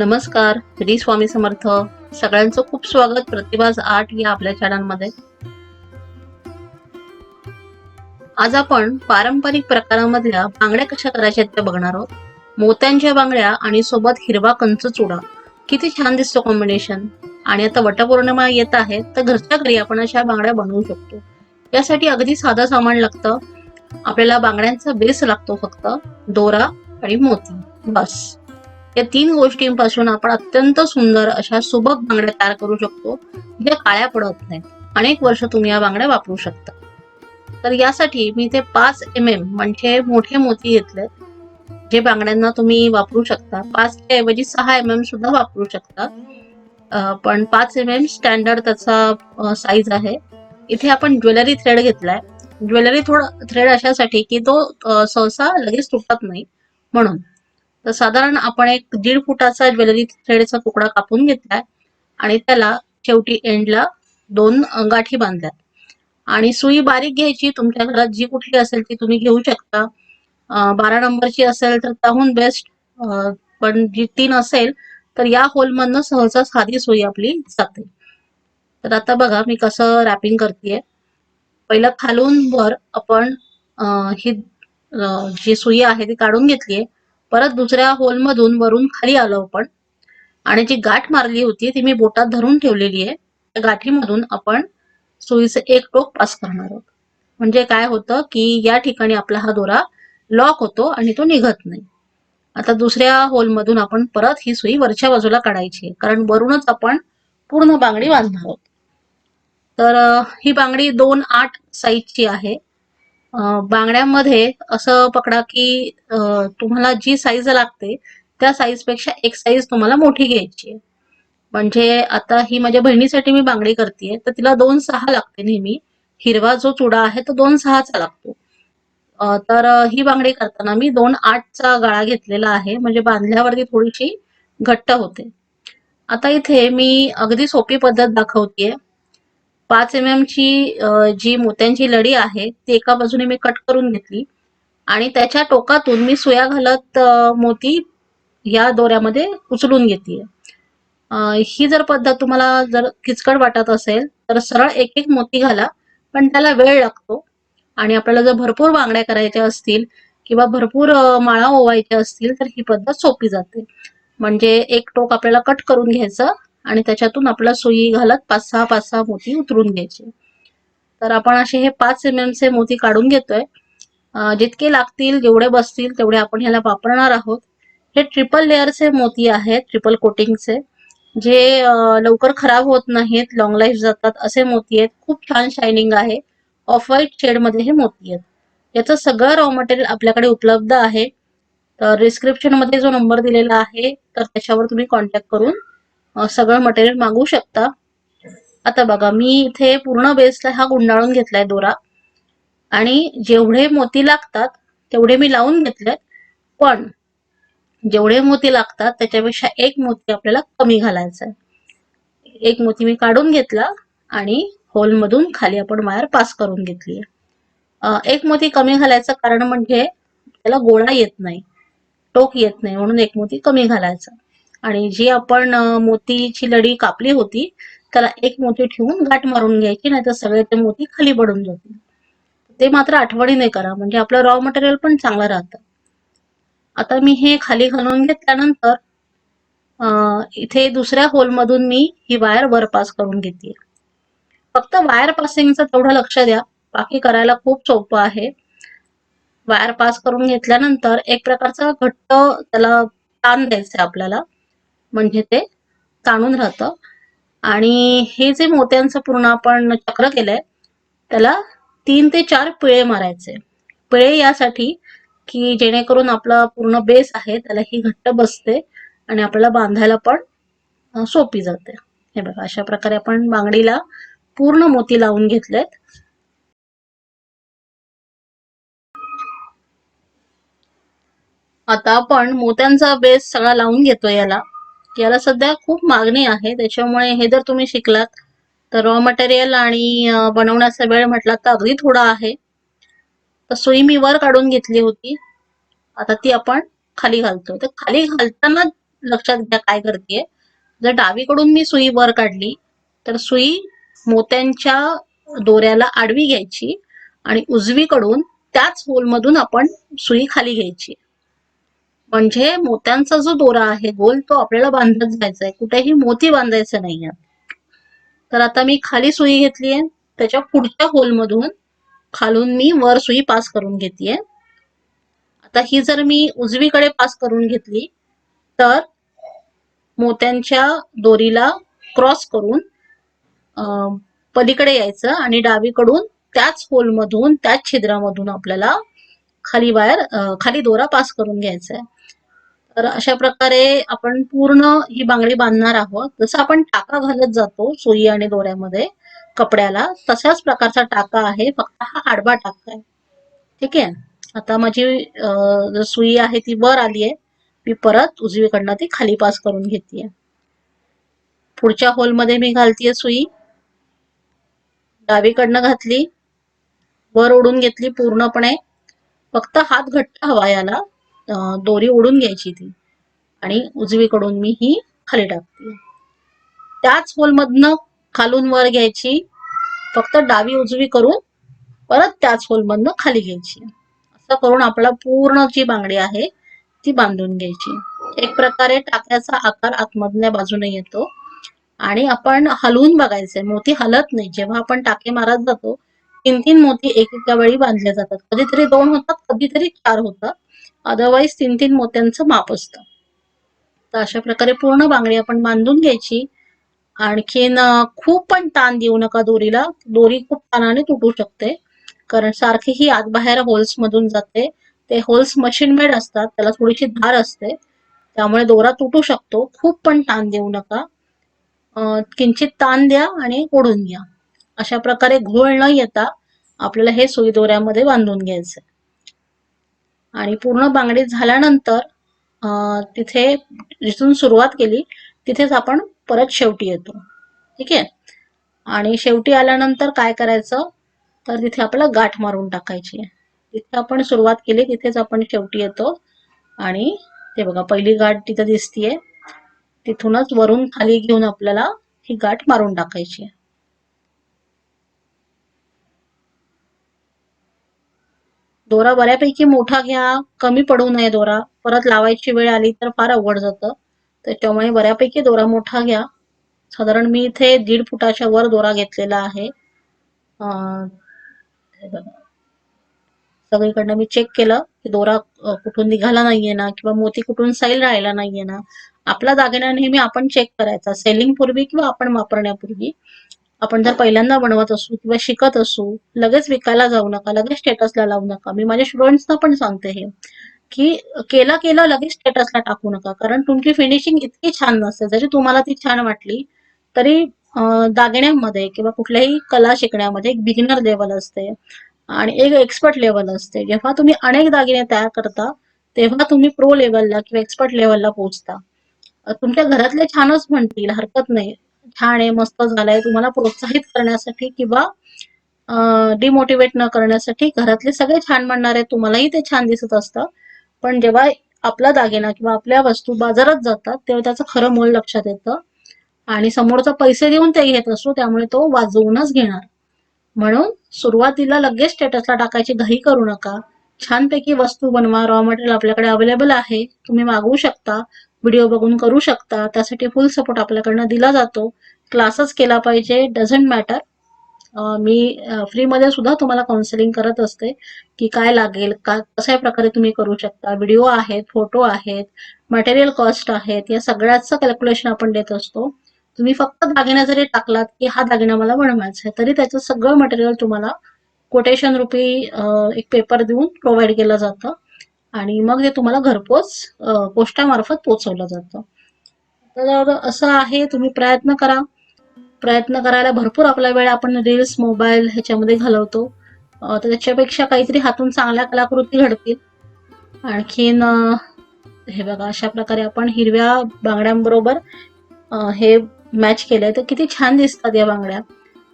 नमस्कार. श्री स्वामी समर्थ. सगळ्यांचं खूप स्वागत. प्रतिभाज आठ या आपल्या चॅनलमध्ये आज आपण पारंपरिक प्रकारामधल्या बांगड्या कशा करायच्या आहेत ते बघणार आहोत. मोत्यांच्या बांगड्या आणि सोबत हिरवा कंच चुडा. किती छान दिसतो कॉम्बिनेशन आणि आता वटपौर्णिमा येत आहे तर घरच्या घरी आपण अशा बांगड्या बनवू शकतो. यासाठी अगदी साधं सामान लागतं. आपल्याला बांगड्यांचा बेस लागतो फक्त. दोरा आणि मोती. बस. या तीन गोष्टींपासून आपण अत्यंत सुंदर अशा सुबक बांगड्या तयार करू शकतो ज्या काळ्या पडत नाहीत. अनेक वर्ष तुम्ही या बांगड्या वापरू शकता. तर यासाठी मी ते पाच एम एम म्हणजे मोठे मोती घेतले जे बांगड्यांना तुम्ही वापरू शकता. पाचच्या ऐवजी सहा एम एम सुद्धा वापरू शकता. पण पाच एम एम स्टँडर्ड त्याचा साईज आहे. इथे आपण ज्वेलरी थ्रेड घेतलाय. ज्वेलरी थोडा थ्रेड अशासाठी की तो सहसा लगेच तुटत नाही. म्हणून तर साधारण आपण एक दीड फुटाचा ज्वेलरी थ्रेडचा तुकडा कापून घेतलाय आणि त्याला शेवटी एंडला दोन गाठी बांधल्यात. आणि सुई बारीक घ्यायची तुमच्या घरात जी कुठली असेल ती तुम्ही घेऊ शकता. बारा नंबरची असेल तर त्याहून बेस्ट पण जी तीन असेल तर या होलमधनं सहसा साधी सुई आपली जाते. तर आता बघा मी कसं रॅपिंग करतेय. पहिलं खालून वर आपण ही जी सुई आहे ती काढून घेतलीये. परत दुसऱ्या होलमधून वरून खाली आलो आपण. आणि जी गाठ मारली होती ती मी बोटात धरून ठेवलेली आहे. त्या गाठीमधून आपण सुईचं एक टोक पास करणार आहोत. म्हणजे काय होतं की या ठिकाणी आपला हा दोरा लॉक होतो आणि तो निघत नाही. आता दुसऱ्या होलमधून आपण परत ही सुई वरच्या बाजूला काढायची आहे. कारण वरूनच आपण पूर्ण बांगडी बांधणार आहोत. तर ही बांगडी दोन आठ साईजची आहे. बांगड्यांमध्ये असं पकडा की तुम्हाला जी साईज लागते त्या साईजपेक्षा एक साईज तुम्हाला मोठी घ्यायची आहे. म्हणजे आता ही माझ्या बहिणीसाठी मी बांगडी करतेय तर तिला दोन सहा लागते नेहमी. हिरवा जो चुडा आहे तो दोन सहाचा लागतो. तर ही बांगडी करताना मी दोन आठचा गळा घेतलेला आहे. म्हणजे बांधल्यावरती थोडीशी घट्ट होते. आता इथे मी अगदी सोपी पद्धत दाखवतेय. पाच एम एम ची जी मोत्यांची लढी आहे ती एका बाजूने मी कट करून घेतली. आणि त्याच्या टोकातून मी सुया घालत मोती या दोऱ्यामध्ये उचलून घेतली ही जर पद्धत तुम्हाला जर किचकट वाटत असेल तर सरळ एक एक मोती घाला पण त्याला वेळ लागतो. आणि आपल्याला जर भरपूर बांगड्या करायच्या असतील किंवा भरपूर माळा ओवायच्या असतील तर ही पद्धत सोपी जाते. म्हणजे एक टोक आपल्याला कट करून घ्यायचं आणि त्याच्यातून आपला सुई घालत पाच सहा पाच सहा मोती उतरून घ्यायचे. तर आपण असे हे पाच एम एम चे मोती काढून घेतोय. जितके लागतील जेवढे बसतील तेवढे आपण ह्याला वापरणार आहोत. हे ट्रिपल लेअरचे मोती आहेत ट्रिपल कोटिंगचे जे लवकर खराब होत नाहीत लॉंग लाईफ जातात असे मोती आहेत. खूप छान शायनिंग आहे. ऑफ व्हाईट शेडमध्ये हे मोती आहेत. याचं सगळं रॉ मटेरियल आपल्याकडे उपलब्ध आहे. तर डिस्क्रिप्शनमध्ये जो नंबर दिलेला आहे तर त्याच्यावर तुम्ही कॉन्टॅक्ट करून सगळं मटेरियल मागवू शकता. आता बघा मी इथे पूर्ण बेसला हा गुंडाळून घेतलाय दोरा. आणि जेवढे मोती लागतात तेवढे मी लावून घेतलेत. पण जेवढे मोती लागतात त्याच्यापेक्षा एक मोती आपल्याला कमी घालायचा आहे. एक मोती मी काढून घेतला आणि होलमधून खाली आपण वायर पास करून घेतली एक मोती कमी घालायचं कारण म्हणजे त्याला गोळा येत नाही. टोक येत नाही म्हणून एक मोती कमी घालायचा. आणि जी आपण मोतीची लडी कापली होती त्याला एक मोती ठेवून गाठ मारून घ्यायची नाही तर सगळे ते मोती खाली पडून जातील. ते मात्र आठवणीने करा म्हणजे आपलं रॉ मटेरियल पण चांगलं राहतं. आता मी हे खाली घालून घेतल्यानंतर इथे दुसऱ्या होलमधून मी ही वायर वर पास करून घेते. फक्त वायर पासिंगचं तेवढं लक्ष द्या बाकी करायला खूप सोपं आहे. वायर पास करून घेतल्यानंतर एक प्रकारचा घट्ट त्याला ताण द्यायचा आपल्याला. म्हणजे ते ताणून राहतं. आणि हे जे मोत्यांचं पूर्ण आपण चक्र केलंय त्याला तीन ते चार पिळे मारायचे. पिळे यासाठी की जेणेकरून आपला पूर्ण बेस आहे त्याला ही घट्ट बसते आणि आपल्याला बांधायला पण सोपी जाते. हे बघा अशा प्रकारे आपण बांगडीला पूर्ण मोती लावून घेतलेत. आता आपण मोत्यांचा बेस सगळा लावून घेतोय याला. याला सध्या खूप मागणी आहे. त्याच्यामुळे हे जर तुम्ही शिकलात तर रॉ मटेरियल आणि बनवण्याचा वेळ म्हटला तर अगदी थोडा आहे. तर सुई मी वर काढून घेतली होती. आता ती आपण खाली घालतो तर खाली घालताना लक्षात घ्या काय करते. जर डावीकडून मी सुई वर काढली तर सुई मोत्यांच्या दोऱ्याला आडवी घ्यायची आणि उजवीकडून त्याच होलमधून आपण सुई खाली घ्यायची. म्हणजे मोत्यांचा जो दोरा आहे गोल तो आपल्याला बांधत जायचा आहे कुठेही मोती बांधायचं नाहीये. तर आता मी खाली सुई घेतलीये. त्याच्या पुढच्या होलमधून खालून मी वर सुई पास करून घेतलीये आता ही जर मी उजवीकडे पास करून घेतली तर मोत्यांच्या दोरीला क्रॉस करून पलीकडे यायचं आणि डावीकडून त्याच होलमधून त्याच छिद्रामधून आपल्याला खाली वायर खाली दोरा पास करून घ्यायचा आहे तर अशा प्रकारे आपण पूर्ण ही बांगडी बांधणार आहोत. जसं आपण टाका घालत जातो सुई आणि दोऱ्यामध्ये कपड्याला तशाच प्रकारचा टाका आहे. फक्त हा आडवा टाका आहे. ठीक आहे? आता माझी जो सुई आहे ती वर आली आहे मी परत उजवीकडनं ती खाली पास करून घेते पुढच्या होलमध्ये मी घालतीये सुई. डावीकडनं घातली. वर ओढून घेतली पूर्णपणे. फक्त हात घट्ट हवा याला. दोरी ओढून घ्यायची ती. आणि उजवीकडून मी ही खाली टाकते. त्याच होलमधनं खालून वर घ्यायची. फक्त डावी उजवी करून परत त्याच होलमधनं खाली घ्यायची. असं करून आपला पूर्ण जी बांगडी आहे ती बांधून घ्यायची. एक प्रकारे टाक्याचा आकार आतमधल्या बाजूने येतो. आणि आपण हलवून बघायचंय. मोती हलत नाही. जेव्हा आपण टाके मारत जातो तीन तीन मोती एकेका वेळी बांधले जातात. कधीतरी दोन होतात कधीतरी चार होतात. अदरवाईज तीन तीन मोत्यांचं माप असतं. तर अशा प्रकारे पूर्ण बांगडी आपण बांधून घ्यायची. आणखीन खूप पण ताण देऊ नका दोरीला. दोरी खूप ताणाने तुटू शकते. कारण सारखी ही आत बाहेर होल्स मधून जाते. ते होल्स मशीन मेड असतात. त्याला थोडीशी धार असते. त्यामुळे दोरा तुटू शकतो. खूप पण ताण देऊ नका. किंचित ताण द्या आणि ओढून घ्या. अशा प्रकारे घोळ न येता आपल्याला हे सुई दोऱ्यामध्ये बांधून घ्यायचं आणि पूर्ण बांगडी झाल्यानंतर तिथे जिथून सुरुवात केली तिथेच आपण परत शेवटी येतो. ठीक आहे? आणि शेवटी आल्यानंतर काय करायचं? तर तिथे आपल्याला गाठ मारून टाकायची जिथे आपण सुरुवात केली तिथेच आपण शेवटी येतो. आणि ते बघा पहिली गाठ तिथं दिसतीये. तिथूनच वरून खाली घेऊन आपल्याला ही गाठ मारून टाकायची दोरा बऱ्यापैकी मोठा घ्या कमी पडू नये दोरा. परत लावायची वेळ आली तर फार अवघड जातं. त्याच्यामुळे बऱ्यापैकी दोरा मोठा घ्या. साधारण मी इथे दीड फुटाच्या वर दोरा घेतलेला आहे. सगळीकडनं मी चेक केलं की दोरा कुठून निघाला नाहीये ना किंवा मोती कुठून सैल राहिला नाहीये ना. आपला दागिना नेहमी आपण चेक करायचा. सेलिंग पूर्वी किंवा आपण वापरण्यापूर्वी. आपण जर पहिल्यांदा बनवत असू किंवा शिकत असू लगेच विकायला जाऊ नका लगेच स्टेटसला लावू नका. मी माझ्या स्टुडंट्सना पण सांगते हे की केला केला लगेच स्टेटसला टाकू नका. कारण तुमची फिनिशिंग इतकी छान नसते. जरी तुम्हाला ती छान वाटली तरी दागिन्यांमध्ये किंवा कुठल्याही कला शिकण्यामध्ये एक बिगिनर लेवल असते आणि एक एक्सपर्ट लेवल असते. जेव्हा तुम्ही अनेक दागिने तयार करता तेव्हा तुम्ही प्रो लेवलला किंवा एक्सपर्ट लेवलला पोहोचता. तुमच्या घरातले छानच म्हणतील हरकत नाही. छान आहे मस्त झालंय. तुम्हाला प्रोत्साहित करण्यासाठी किंवा डिमोटिवेट न करण्यासाठी घरातले सगळे छान म्हणणार आहेत. तुम्हालाही ते छान दिसत असतं. पण जेव्हा आपला दागिना किंवा आपल्या वस्तू बाजारात जातात तेव्हा त्याचं खरं मोल लक्षात येतं. आणि समोरचा पैसे देऊन ते घेत असतो त्यामुळे तो वाजवूनच घेणार. म्हणून सुरुवातीला लगेच स्टेटसला टाकायची घाई करू नका. छानपैकी वस्तू बनवा रॉ मटेरियल आपल्याकडे अवेलेबल आहे. तुम्ही मागवू शकता. व्हिडिओ बघून करू शकता. त्यासाठी फुल सपोर्ट आपल्याकडनं दिला जातो. क्लासेस केला पाहिजे. डझंट मॅटर मी फ्रीमध्ये सुद्धा तुम्हाला काउन्सिलिंग करत असते की काय लागेल का कशा प्रकारे तुम्ही करू शकता. व्हिडिओ आहेत फोटो आहेत मटेरियल कॉस्ट आहेत या सगळ्याचं कॅल्क्युलेशन आपण देत असतो. तुम्ही फक्त दागिना जरी टाकलात की हा दागिना मला बनवायचा आहे तरी त्याचं सगळं मटेरियल तुम्हाला कोटेशन रुपी एक पेपर देऊन प्रोव्हाइड केलं जातं. आणि मग ते तुम्हाला घरपोच पोस्टामार्फत पोचवलं जातं. तर असं आहे तुम्ही प्रयत्न करा. प्रयत्न करायला भरपूर आपला वेळ आपण रील्स मोबाईल ह्याच्यामध्ये घालवतो. तर त्याच्यापेक्षा काहीतरी हातून चांगल्या कलाकृती घडतील. आणखीन हे बघा अशा प्रकारे आपण हिरव्या बांगड्यांबरोबर हे मॅच केलंय. तर किती छान दिसतात या बांगड्या.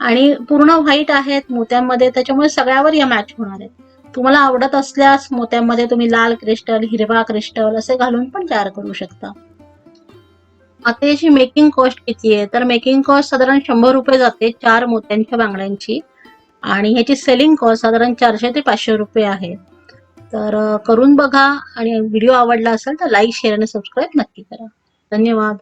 आणि पूर्ण व्हाईट आहेत मोत्यांमध्ये. त्याच्यामुळे सगळ्यावर या मॅच होणार आहेत. तुम्हाला आवडत असल्यास मोत्यांमध्ये तुम्ही लाल क्रिस्टल हिरवा क्रिस्टल असे घालून पण तयार करू शकता. आता याची मेकिंग कॉस्ट किती आहे? तर मेकिंग कॉस्ट साधारण शंभर रुपये जाते चार मोत्यांच्या बांगड्यांची. आणि ह्याची सेलिंग कॉस्ट साधारण चारशे ते पाचशे रुपये आहे. तर करून बघा आणि व्हिडिओ आवडला असेल तर लाईक शेअर आणि सबस्क्राईब नक्की करा. धन्यवाद.